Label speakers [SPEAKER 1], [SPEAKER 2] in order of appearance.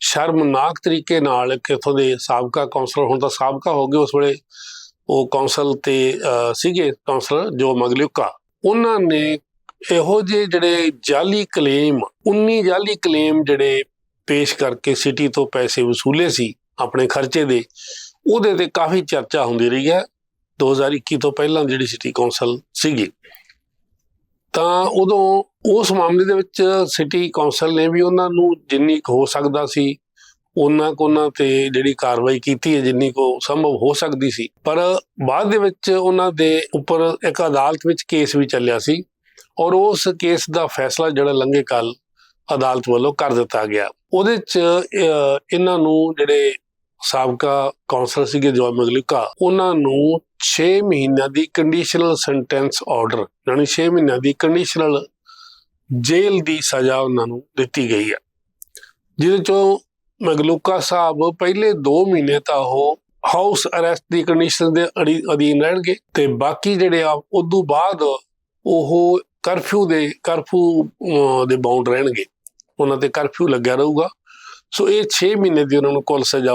[SPEAKER 1] ਸ਼ਰਮਨਾਕ ਤਰੀਕੇ ਨਾਲ ਕਿਥੋਂ ਦੇ ਸਾਬਕਾ ਕੌਂਸਲਰ, ਹੁਣ ਤਾਂ ਸਾਬਕਾ ਹੋ ਗਏ ਉਸ ਵੇਲੇ, ਉਹ ਕੌਂਸਲ ਤੇ ਸੀਗੇ ਕੌਂਸਲਰ ਜੋ ਮਗਲੂਕਾ ਉਹਨਾਂ ਨੇ ਇਹੋ ਜਿਹੇ ਜਿਹੜੇ ਜਾਲੀ ਕਲੇਮ 19 ਜਾਲੀ ਕਲੇਮ ਜਿਹੜੇ ਪੇਸ਼ ਕਰਕੇ ਸਿਟੀ ਤੋਂ ਪੈਸੇ ਵਸੂਲੇ ਸੀ ਆਪਣੇ ਖਰਚੇ ਦੇ, ਉਹਦੇ ਤੇ ਕਾਫੀ ਚਰਚਾ ਹੁੰਦੀ ਰਹੀ ਹੈ 2021 ਤੋਂ ਪਹਿਲਾਂ ਜਿਹੜੀ ਸਿਟੀ ਕੌਂਸਲ ਸੀਗੀ। ਤਾਂ ਉਦੋਂ ਉਸ ਮਾਮਲੇ ਦੇ ਵਿੱਚ ਸਿਟੀ ਕੌਂਸਲ ਨੇ ਵੀ ਉਹਨਾਂ ਨੂੰ ਜਿੰਨੀ ਕੁ ਹੋ ਸਕਦਾ ਸੀ, ਉਹਨਾਂ ਕੋ ਉਹਨਾਂ ਤੇ ਜਿਹੜੀ ਕਾਰਵਾਈ ਕੀਤੀ ਹੈ ਜਿੰਨੀ ਕੋ ਸੰਭਵ ਹੋ ਸਕਦੀ ਸੀ। ਪਰ ਬਾਅਦ ਦੇ ਵਿੱਚ ਉਹਨਾਂ ਦੇ ਉੱਪਰ ਇੱਕ ਅਦਾਲਤ ਵਿੱਚ ਕੇਸ ਵੀ ਚੱਲਿਆ ਸੀ ਔਰ ਉਸ ਕੇਸ ਦਾ ਫੈਸਲਾ ਜਿਹੜਾ ਲੰਘੇ ਕੱਲ ਅਦਾਲਤ ਵੱਲੋਂ ਕਰ ਦਿੱਤਾ ਗਿਆ। ਉਹਦੇ ਚ ਇਹਨਾਂ ਨੂੰ ਜਿਹੜੇ ਸਾਬਕਾ ਕੌਂਸਲਰ ਸੀਗੇ ਜੋਏ ਮਗਲਿਕਾ ਉਹਨਾਂ ਨੂੰ 6 ਮਹੀਨਿਆਂ ਦੀ ਕੰਡੀਸ਼ਨਲ ਸੈਂਟੈਂਸ ਆਰਡਰ ਯਾਨੀ 6 ਮਹੀਨਿਆਂ ਦੀ ਕੰਡੀਸ਼ਨਲ ਜੇਲ੍ਹ ਦੀ ਸਜ਼ਾ ਉਹਨਾਂ ਨੂੰ ਦਿੱਤੀ ਗਈ ਹੈ। ਜਿਹਦੇ ਚੋਂ ਮਗਲੂਕਾ ਸਾਹਿਬ ਪਹਿਲੇ 2 ਮਹੀਨੇ ਤਾਂ ਉਹ ਹਾਊਸ ਅਰੈਸਟ ਦੀ ਕੰਡੀਸ਼ਨ ਦੇ ਅਧੀਨ ਰਹਿਣਗੇ ਤੇ ਬਾਕੀ ਜਿਹੜੇ ਆ ਉਦੋਂ ਬਾਅਦ ਉਹ ਕਰਫਿਊ ਦੇ ਕਰਫਿਊ ਦੇ ਬਾਉਂਡ ਰਹਿਣਗੇ। ਉਹਨਾਂ ਤੇ ਕਰਫਿਊ ਲੱਗਿਆ ਰਹੂਗਾ। ਸੋ ਇਹ 6 ਮਹੀਨੇ ਦੀ ਉਹਨਾਂ ਨੂੰ ਕੁੱਲ ਸਜ਼ਾ